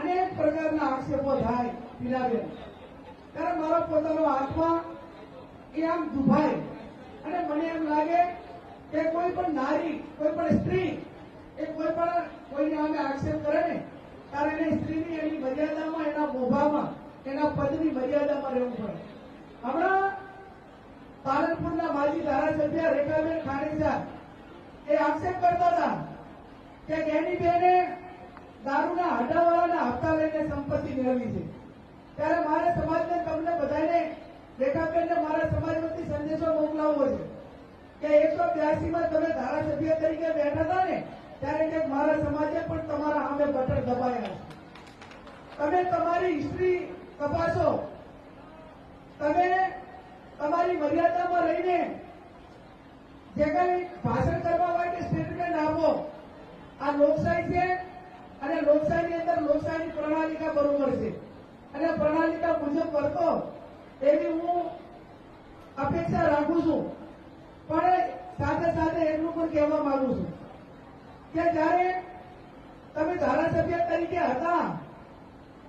અનેક પ્રકારના આક્ષેપો થાય પીલાબેન ત્યારે મારો પોતાનો આત્મા એ આમ દુભાય. અને મને એમ લાગે કે કોઈ પણ નારી, કોઈ પણ સ્ત્રી એ કોઈ પણ કોઈને અમે આક્ષેપ કરે ને, ત્યારે એને સ્ત્રીની એની મર્યાદામાં, એના મોભામાં, એના પદની મર્યાદામાં રહેવું પડે. હમણાં પાલનપુરના માજી ધારાસભ્ય રેખાબેન ખાડેસા એ આક્ષેપ કરતા હતા કે એની બેને દારૂના હટાવાળાના હપ્તા લઈને સંપત્તિ મેળવી છે. ત્યારે મારે સમાજને તમને બધાને રેખાબેનને મારા સમાજ વતી સંદેશો મોકલાવવો છે. કે એકસો બ્યાસીમાં તમે ધારાસભ્ય તરીકે બેઠા હતા ને, ત્યારે કે મારા સમાજે પણ તમારા સામે બટર દબાયા છે. તમે તમારી હિસ્ટ્રી તપાસો. તમે તમારી મર્યાદામાં રહીને જે કઈ ભાષણ કરવા માટે સ્ટેટમેન્ટ આપો. આ લોકશાહી છે અને લોકશાહીની અંદર લોકશાહીની પ્રણાલિકા બરોબર છે અને પ્રણાલિકા મુજબ કરતો એવી હું અપેક્ષા રાખું છું. પણ સાથે સાથે એટલું પણ કહેવા માંગુ છું કે જ્યારે તમે ધારાસભ્ય તરીકે હતા,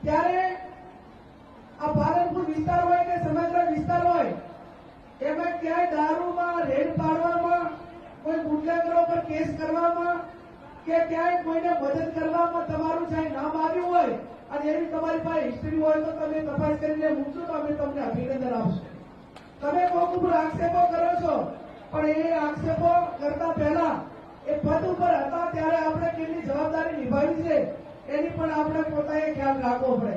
ત્યારે આ પાલનપુર વિસ્તાર હોય કે સમગ્ર વિસ્તાર હોય, એમાં ક્યાંય દારૂમાં રેડ પાડવામાં, કોઈ ગુંડાગરો પર કેસ કરવામાં કે ક્યાંય કોઈને મદદ કરવામાં એવી તમારી પાસે હિસ્ટ્રી હોય તો તમે તપાસ કરીને મૂકશો તો અમે તમને અભિનંદન આપશું. તમે કોક ઉપર આક્ષેપો કરો છો, પણ એ આક્ષેપો કરતા પહેલા એ પદ ઉપર હતા ત્યારે આપણે કેટલી જવાબદારી નિભાવી છે, એની પણ આપણે પોતાએ ખ્યાલ રાખવો પડે.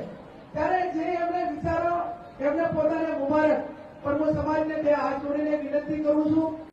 ત્યારે જે એમને વિચારો, એમને પોતાને મુબારક. પણ હું સમાજને બે હાથ જોડીને વિનંતી કરું છું